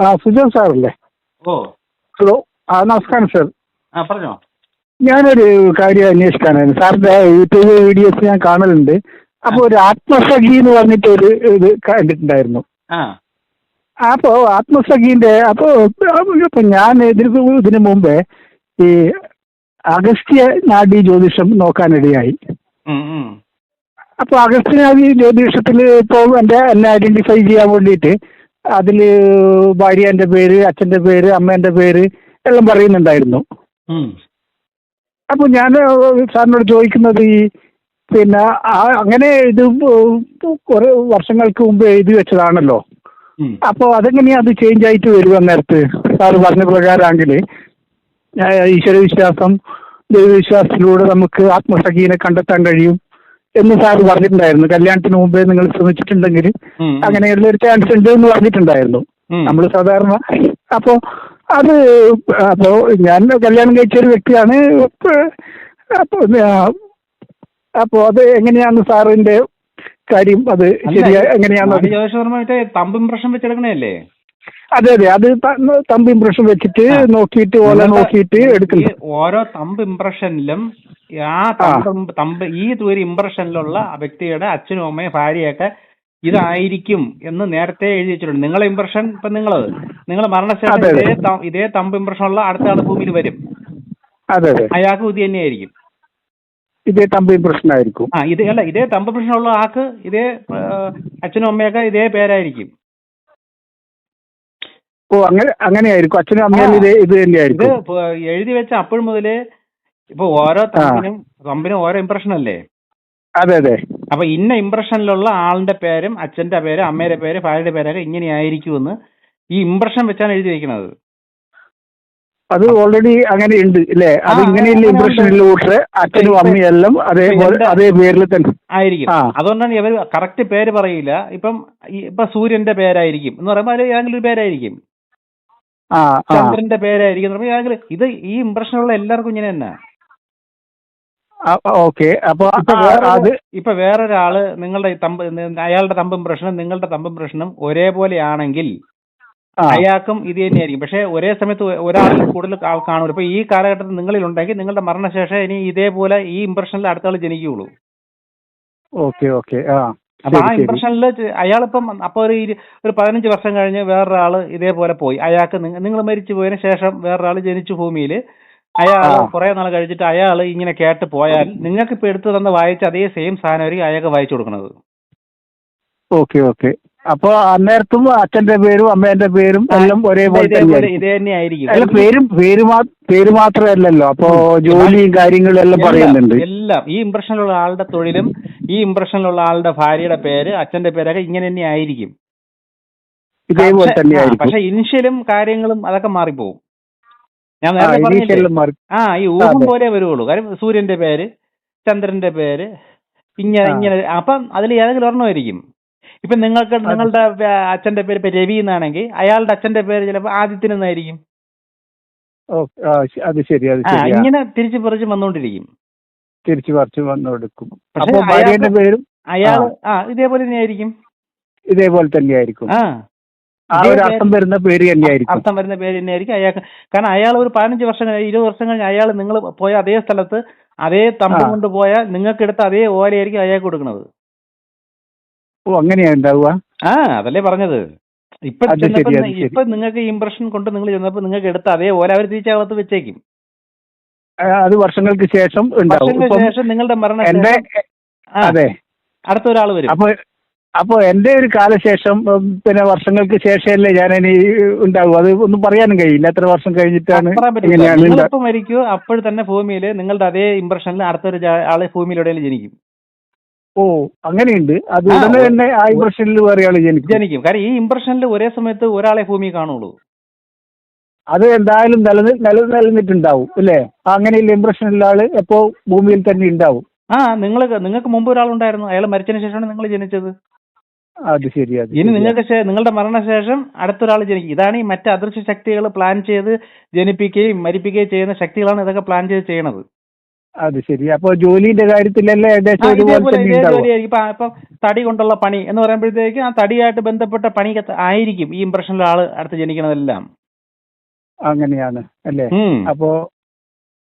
ആ സുജൻ സാറല്ലേ? ഓ. ഹലോ ആ നമസ്കാരം സാർ. ആ പറഞ്ഞോ. ഞാനൊരു കാര്യം അന്വേഷിക്കാനായിരുന്നു. സാറിന്റെ യൂട്യൂബ് വീഡിയോസ് ഞാൻ കാണലുണ്ട്. അപ്പോൾ ഒരു ആത്മസഖി എന്ന് പറഞ്ഞിട്ട് ഒരു ഇത് കണ്ടിട്ടുണ്ടായിരുന്നു. ആ. അപ്പോൾ ആത്മസഖീന്റെ അപ്പോൾ ഇപ്പൊ ഞാൻ ഇതിന് ഇതിന് മുമ്പേ ഈ അഗസ്ത്യ നാഡി ജ്യോതിഷം നോക്കാനിടയായി. ഉം, ഉം. അപ്പൊ അഗസ്ത്യ നാഡി ജ്യോതിഷത്തിൽ ഇപ്പോൾ എന്റെ എന്നെ ഐഡന്റിഫൈ ചെയ്യാൻ വേണ്ടിയിട്ട് അതിൽ ഭാര്യന്റെ പേര് അച്ഛന്റെ പേര് അമ്മേന്റെ പേര് എല്ലാം പറയുന്നുണ്ടായിരുന്നു. അപ്പോൾ അപ്പൊ ഞാൻ സാറിനോട് ചോദിക്കുന്നത് ഈ പിന്നെ അങ്ങനെ ഇത് കുറെ വർഷങ്ങൾക്ക് മുമ്പ് എഴുതി വെച്ചതാണല്ലോ. അപ്പോൾ അപ്പൊ അതെങ്ങനെയാ അത് ചേഞ്ച് ആയിട്ട് വരിക നേരത്ത്? സാറ് പറഞ്ഞ പ്രകാരമാണെങ്കിൽ ഈശ്വര വിശ്വാസം ദൈവവിശ്വാസത്തിലൂടെ നമുക്ക് ആത്മസഖീനെ കണ്ടെത്താൻ കഴിയും. എന്ന് സാർ പറഞ്ഞിട്ടുണ്ടായിരുന്നു. കല്യാണത്തിന് മുമ്പേ നിങ്ങൾ ശ്രമിച്ചിട്ടുണ്ടെങ്കിൽ. അങ്ങനെയുള്ള ഒരു ചാൻസ് ഉണ്ട് എന്ന് പറഞ്ഞിട്ടുണ്ടായിരുന്നു. നമ്മൾ സാധാരണ അപ്പോ അത് അപ്പോ ഞാൻ കല്യാണം കഴിച്ച ഒരു വ്യക്തിയാണ്. അപ്പോ അപ്പോ അത് എങ്ങനെയാണ് സാറിന്റെ കാര്യം? അത് ശരിയാ എങ്ങനെയാണ് അത് ആദ്യ തമ്പ് ഇംപ്രഷൻ വെച്ചെടുക്കണല്ലേ അതെ അതെ. അത് തമ്പ് ഇംപ്രഷൻ വെച്ചിട്ട് നോക്കിയിട്ട് ഓല നോക്കിയിട്ട് എടുക്കുന്നു ഓരോ തമ്പ് ഇംപ്രഷനിലും ആ തമ്പ് തമ്പ് ഈ ഒരു ഇംപ്രഷനിലുള്ള വ്യക്തിയുടെ അച്ഛനും അമ്മയും ഭാര്യയൊക്കെ ഇതായിരിക്കും എന്ന് നേരത്തെ എഴുതി വെച്ചിട്ടുണ്ട്. നിങ്ങളെ ഇംപ്രഷൻ ഇപ്പൊ നിങ്ങൾ? നിങ്ങൾ മരണശേഷം. ഇതേ ഇതേ തമ്പ് ഇമ്പ്രഷൻ ഉള്ള അടുത്ത ആൾ ഭൂമിയിൽ വരും. അതെ അതെ. അയാൾക്ക് ഇത് തന്നെയായിരിക്കും. ഇതേ തമ്പ് ഇംപ്രഷൻ ആയിരിക്കും. ആ ഇത് അല്ല ഇതേ തമ്പ് ഇംപ്രഷൻ ഉള്ള ആൾക്ക് ഇതേ അച്ഛനും അമ്മയൊക്കെ ഇതേ പേരായിരിക്കും. ഓ അങ്ങനെ അങ്ങനെയായിരിക്കും. അച്ഛനും അമ്മയും. ഇത് ഇത് തന്നെയായിരിക്കും. എഴുതി വെച്ച അപ്പോഴും മുതലേ ഇപ്പൊ ഓരോ തമ്പിനും തമ്പിനും ഓരോ ഇംപ്രഷൻ അല്ലേ? അതെ അതെ. അപ്പൊ ഇന്ന ഇംപ്രഷനിലുള്ള ആളിന്റെ പേരും അച്ഛന്റെ പേര് അമ്മയുടെ പേര് ഭാര്യയുടെ പേരൊക്കെ ഇങ്ങനെയായിരിക്കുമെന്ന് ഈ ഇംപ്രഷൻ വെച്ചാണ് എഴുതി വെക്കുന്നത് അത് ഓൾറെഡി അങ്ങനെ ഉണ്ട് അല്ലേ അത് ഇങ്ങനെയുള്ള ഇമ്പ്രഷനിലൂടെ അച്ഛനും അമ്മയെല്ലാം അമ്മയും എല്ലാം അതേപോലെ അതേ പേരിൽ തന്നെ. ആയിരിക്കും. അതുകൊണ്ടാണ് ഇവർ കറക്റ്റ് പേര് പറയില്ല. ഇപ്പം ഇപ്പൊ സൂര്യന്റെ പേരായിരിക്കും എന്ന് പറയുമ്പോൾ ഏതെങ്കിലും ഒരു പേരായിരിക്കും. ചന്ദ്രന്റെ പേരായിരിക്കും ഇത് ഈ ഇംപ്രഷനുള്ള എല്ലാവർക്കും ഇങ്ങനെ തന്നെ. ഓക്കെ. അപ്പൊ ഇപ്പൊ വേറൊരു- അത് ഇപ്പൊ വേറൊരാൾ നിങ്ങളുടെ ഈ തമ്പ് അയാളുടെ തമ്പ് ഇംപ്രഷനും നിങ്ങളുടെ തമ്പ് പ്രശ്നം ഒരേപോലെ ആണെങ്കിൽ ആ. അയാൾക്കും ഇത് തന്നെയായിരിക്കും. പക്ഷെ ഒരേ സമയത്ത് ഒരാൾ കൂടുതൽ ആൾ കാണൂല. ഇപ്പൊ ഈ കാലഘട്ടത്തിൽ നിങ്ങളിൽ ഉണ്ടെങ്കിൽ നിങ്ങളുടെ മരണശേഷം ഇനി ഇതേപോലെ ഈ ഇംപ്രഷനിൽ അടുത്ത ആൾ ജനിക്കുകയുള്ളൂ. Okay okay. ആ അപ്പൊ ആ ശരി ശരി. ഇംപ്രഷനിൽ അയാളിപ്പം അപ്പൊ ഒരു ഇരു- ഒരു പതിനഞ്ച് വർഷം കഴിഞ്ഞ് വേറൊരാൾ ഇതേപോലെ പോയി. അയാൾക്ക് നിങ്ങൾ മരിച്ചു പോയതിനു ശേഷം വേറൊരാൾ ജനിച്ചു ഭൂമിയിൽ അയാൾ. കുറെ നാൾ കഴിച്ചിട്ട് അയാൾ ഇങ്ങനെ കേട്ട് പോയാൽ നിങ്ങൾക്ക് ഇപ്പൊ എടുത്തു തന്ന വായിച്ച അതേ സെയിം സാധനമായിരിക്കും അയാൾക്ക് വായിച്ചു കൊടുക്കുന്നത് ഓക്കെ ഓക്കെ. അപ്പൊ അന്നേരത്തും അച്ഛന്റെ പേരും അമ്മേന്റെ പേരും എല്ലാം ഒരേപോലെ ഇത് തന്നെയായിരിക്കും. അല്ല പേരും പേര് പേര് മാത്രമല്ലല്ലോ. അപ്പോ ജോലിയും കാര്യങ്ങളും എല്ലാം പറയുന്നുണ്ട്. എല്ലാം- ഈ ഇംപ്രഷനിലുള്ള ആളുടെ തൊഴിലും ഈ ഇംപ്രഷനിലുള്ള ആളുടെ ഭാര്യയുടെ പേര് അച്ഛന്റെ പേരൊക്കെ ഇങ്ങനെ തന്നെ ആയിരിക്കും ഇതേപോലെ തന്നെ പക്ഷെ ഇനിഷ്യലും കാര്യങ്ങളും അതൊക്കെ മാറിപ്പോവും. ഞാൻ ആ നേരത്തെ പറഞ്ഞില്ലേ? ആ ഈ ഊഹം പോലെ വരുള്ളൂ കാര്യം സൂര്യന്റെ പേര് ചന്ദ്രന്റെ പേര് ഇങ്ങനെ ഇങ്ങനെ. അപ്പം അതിൽ ഏതെങ്കിലും ഒരെണ്ണമായിരിക്കും ഇപ്പൊ നിങ്ങൾക്ക് നിങ്ങളുടെ അച്ഛന്റെ പേര് ഇപ്പൊ രവി എന്നാണെങ്കിൽ അയാളുടെ അച്ഛന്റെ പേര് ചിലപ്പോൾ ആദിത്യൻ എന്നായിരിക്കും. അത് ശരി ഇങ്ങനെ തിരിച്ചു പറിച്ച് വന്നുകൊണ്ടിരിക്കും തിരിച്ചു പറിച്ചു വന്നോടുക്കും. പക്ഷെ അപ്പൊ ഭാര്യന്റെ പേരും അയാൾ ആ ഇതേപോലെ തന്നെയായിരിക്കും. ഇതേപോലെ തന്നെയായിരിക്കും. ആ. അർത്ഥം വരുന്ന പേര് തന്നെയായിരിക്കും. അർത്ഥം വരുന്ന പേര് തന്നെയായിരിക്കും അയാൾക്ക്. കാരണം അയാൾ ഒരു പതിനഞ്ച് വർഷം കഴിഞ്ഞ് ഇരുപത് വർഷം കഴിഞ്ഞ് അയാൾ നിങ്ങൾ പോയ അതേ സ്ഥലത്ത് അതേ തമ്പ്. കൊണ്ട് പോയാൽ നിങ്ങൾക്ക് എടുത്ത അതേ ഓലയായിരിക്കും അയാൾക്ക് കൊടുക്കുന്നത്. ഓ അങ്ങനെയാ ഉണ്ടാവുക? ആ അതല്ലേ പറഞ്ഞത്. ഇപ്പൊ ഇപ്പൊ നിങ്ങൾക്ക് ഇംപ്രഷൻ കൊണ്ട് നിങ്ങൾ ചെന്നപ്പോ നിങ്ങൾക്ക് എടുത്ത അതേ ഓല അവർ തിരിച്ചകത്ത് വെച്ചേക്കും. അത് വർഷങ്ങൾക്ക് ശേഷം ഉണ്ടാവും. വർഷങ്ങൾക്ക് ശേഷം നിങ്ങളുടെ മരണം അതെ. അടുത്ത ഒരാൾ വരും. അപ്പൊ അപ്പൊ എന്റെ ഒരു കാലശേഷം പിന്നെ വർഷങ്ങൾക്ക് ശേഷമല്ലേ ഞാൻ ഇനി ഉണ്ടാവും അത് ഒന്നും പറയാനും കഴിയില്ല. എത്ര വർഷം കഴിഞ്ഞിട്ടാണ് മരിക്കുമോ അപ്പോൾ തന്നെ ഭൂമിയിൽ നിങ്ങളുടെ അതേ ഇംപ്രഷനിൽ അടുത്തൊരു ആളെ ഭൂമിയിലൂടെ ജനിക്കും. ഓ അങ്ങനെയുണ്ട്. അത് ഉടനെ തന്നെ ആ ഇംപ്രഷനിൽ വേറെ ആൾ ജനിക്കും. ജനിക്കും. കാരണം ഈ ഇംപ്രഷനിൽ ഒരേ സമയത്ത് ഒരാളെ ഭൂമി കാണുള്ളൂ. അത് എന്തായാലും നിലനി നില നിലനിന്നിട്ടുണ്ടാവും അല്ലേ? അങ്ങനെയുള്ള ഇംപ്രഷനുള്ള ആൾ എപ്പോ ഭൂമിയിൽ തന്നെ ഉണ്ടാവും? ആ നിങ്ങൾ നിങ്ങൾക്ക് മുമ്പ് ഒരാളുണ്ടായിരുന്നു. അയാൾ മരിച്ചതിന് ശേഷമാണ് നിങ്ങൾ ജനിച്ചത്. അത് ശരി അത് ഇനി. നിങ്ങൾക്ക് നിങ്ങളുടെ മരണശേഷം അടുത്തൊരാൾ ജനിക്കും. ഇതാണ് ഈ മറ്റ് അദൃശ്യ ശക്തികൾ പ്ലാൻ ചെയ്ത് ജനിപ്പിക്കുകയും മരിപ്പിക്കുകയും ചെയ്യുന്ന ശക്തികളാണ് ഇതൊക്കെ പ്ലാൻ ചെയ്ത് ചെയ്യണത്. അത് ശരി. അപ്പൊ ജോലിന്റെ കാര്യത്തിലല്ലേ ഏകദേശം ഇപ്പൊ ഇപ്പൊ തടി കൊണ്ടുള്ള പണി എന്ന് പറയുമ്പോഴത്തേക്ക് ആ തടിയായിട്ട് ബന്ധപ്പെട്ട പണി ആയിരിക്കും ഈ ഇംപ്രഷനിലെ ആൾ അടുത്ത് ജനിക്കണതെല്ലാം. അങ്ങനെയാണ് അല്ലേ. അപ്പോ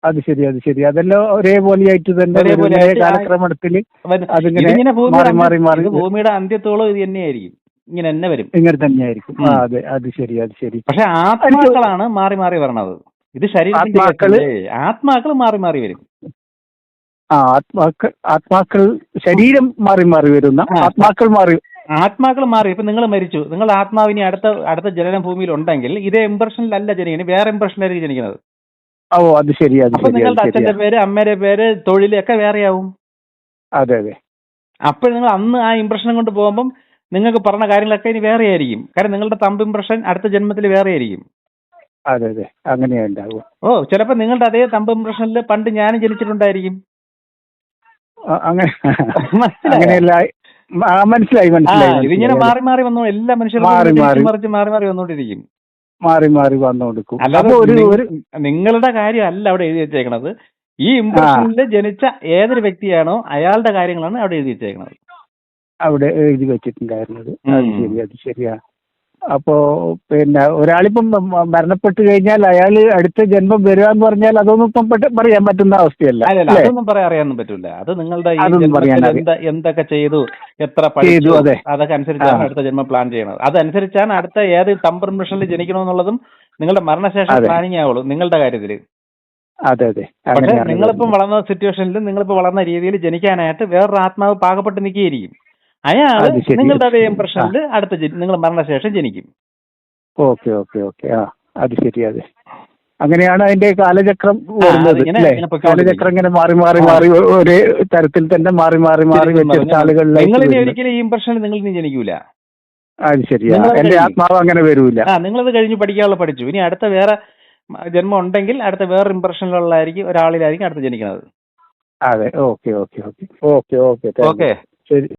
അത് ശരി അത് ശരി. അതെല്ലാം ഒരേപോലെ ആയിട്ട് തന്നെ ഒരേപോലെ വരും. ഒരേ ആയിട്ട് ആ- കാലക്രമത്തിൽ. അതിങ്ങനെ മാറി മാറി മാറി ഭൂമിയുടെ അന്ത്യത്തോളം ഇത് തന്നെയായിരിക്കും. ഇങ്ങനെ തന്നെ വരും. ഇങ്ങനെ തന്നെയായിരിക്കും. അതെ അത് ശരി അത് ശരി. പക്ഷെ ആത്മാക്കളാണ് മാറി മാറി വരണത്. ഇത് ശരീരത്തിൽ? ആത്മാക്കൾ മാറി മാറി വരും. ആ ആത്മാക്കൾ ആത്മാക്കൾ ശരീരം മാറി മാറി വരുന്ന ആത്മാക്കൾ മാറി ആത്മാക്കൾ മാറി. ഇപ്പൊ നിങ്ങൾ മരിച്ചു. നിങ്ങൾ ആത്മാവിനി അടുത്ത അടുത്ത ജനന ഭൂമിയിൽ ഉണ്ടെങ്കിൽ ഇതേ ഇംപ്രഷനിലല്ല ജനിക്കുന്നത് വേറെ ഇംപ്രഷനിലായിരിക്കും ജനിക്കുന്നത്. ഓ അത് ശരി അത് അപ്പൊ നിങ്ങളുടെ അച്ഛന്റെ പേര് അമ്മയുടെ പേര് തൊഴിലൊക്കെ വേറെയാവും. അതെ അതെ. അപ്പോൾ നിങ്ങൾ അന്ന് ആ ഇംപ്രഷനും കൊണ്ട് പോകുമ്പം നിങ്ങൾക്ക് പറഞ്ഞ കാര്യങ്ങളൊക്കെ ഇനി വേറെ ആയിരിക്കും കാരണം നിങ്ങളുടെ തമ്പ് ഇംപ്രഷൻ അടുത്ത ജന്മത്തിൽ വേറെ ആയിരിക്കും അതെ അതെ. അങ്ങനെയാ ഉണ്ടാവുക ഓ ചിലപ്പോൾ നിങ്ങളുടെ അതേ തമ്പ് ഇംപ്രഷനിൽ പണ്ട് ഞാനും ജനിച്ചിട്ടുണ്ടായിരിക്കും. അങ്ങനെ. മനസ്സിലായോ? അങ്ങനെയല്ല ആ, മനസ്സിലായി ആ മനസ്സിലായി ഇതിങ്ങനെ മനസ്സിലായി. മാറി മാറി വന്നു. എല്ലാ മനുഷ്യരും മാറി മാറി. മറിച്ച് മാറി മാറി വന്നുകൊണ്ടിരിക്കും. മാറി മാറി വന്നുകൊടുക്കും അല്ലാതെ ഒരു ഒരു നിങ്ങളുടെ കാര്യമല്ല അവിടെ എഴുതി വെച്ചേക്കണത്. ഈ ഇംപ്രഷനിൽ ജനിച്ച ഏതൊരു വ്യക്തിയാണോ അയാളുടെ കാര്യങ്ങളാണ് അവിടെ എഴുതി വെച്ചേക്കണത്. അവിടെ എഴുതി വെച്ചിട്ടുണ്ടായിരുന്നത്. അത് ശരിയാ ശരി അത് ശരിയാ. അപ്പോ പിന്നെ ഒരാളിപ്പം മരണപ്പെട്ടു കഴിഞ്ഞാൽ അയാൾ അടുത്ത ജന്മം വരിക എന്ന് പറഞ്ഞാൽ അതൊന്നും ഇപ്പം പറയാൻ പറ്റുന്ന അവസ്ഥയല്ല. അതൊന്നും പറയാൻ അറിയാനൊന്നും പറ്റില്ല അത് നിങ്ങളുടെ എന്തൊക്കെ ചെയ്തു എത്ര ചെയ്തു, പഠിച്ചു അതെ. അതൊക്കെ അനുസരിച്ചാണ് അടുത്ത ജന്മം പ്ലാൻ ചെയ്യണത് അതനുസരിച്ചാണ് അടുത്ത ഏത് തമ്പർ മിഷനിൽ ജനിക്കണമെന്നുള്ളതും നിങ്ങളുടെ മരണശേഷം. പ്ലാനിങ് ആവുള്ളൂ നിങ്ങളുടെ കാര്യത്തിൽ. അതെ അതെ. പക്ഷെ നിങ്ങളിപ്പം. വളർന്ന സിറ്റുവേഷനിൽ നിങ്ങളിപ്പോ വളർന്ന രീതിയിൽ ജനിക്കാനായിട്ട് വേറൊരു ആത്മാവ് പാകപ്പെട്ട് നിൽക്കുകയായിരിക്കും. ശരി. നിങ്ങളുടെ അതേ ഇംപ്രഷനിൽ അടുത്ത നിങ്ങൾ മരണശേഷം ജനിക്കും. Okay okay okay. ആ അത് ശരി അതെ അങ്ങനെയാണ് അതിന്റെ കാലചക്രം വരുന്നത്. കാലചക്രം ഇങ്ങനെ മാറി മാറി മാറി ഒരേ തരത്തിൽ തന്നെ മാറി മാറി മാറി വ്യത്യസ്ത ആളുകളിലേക്ക് നിങ്ങൾ ഇനി ഒരിക്കലും ഈ ഇംപ്രഷനിൽ നിങ്ങൾ ഇനി ജനിക്കൂല. അത് ശരിയാ. എന്റെ ആത്മാവ് അങ്ങനെ വരൂല. ആ നിങ്ങളത് കഴിഞ്ഞ് പഠിക്കാനുള്ള പഠിച്ചു. ഇനി അടുത്ത വേറെ ജന്മം ഉണ്ടെങ്കിൽ അടുത്ത വേറെ ഇംപ്രഷനിലുള്ളതായിരിക്കും ഒരാളിലായിരിക്കും അടുത്ത് ജനിക്കുന്നത്. അതെ okay okay okay. Okay okay okay. ശരി.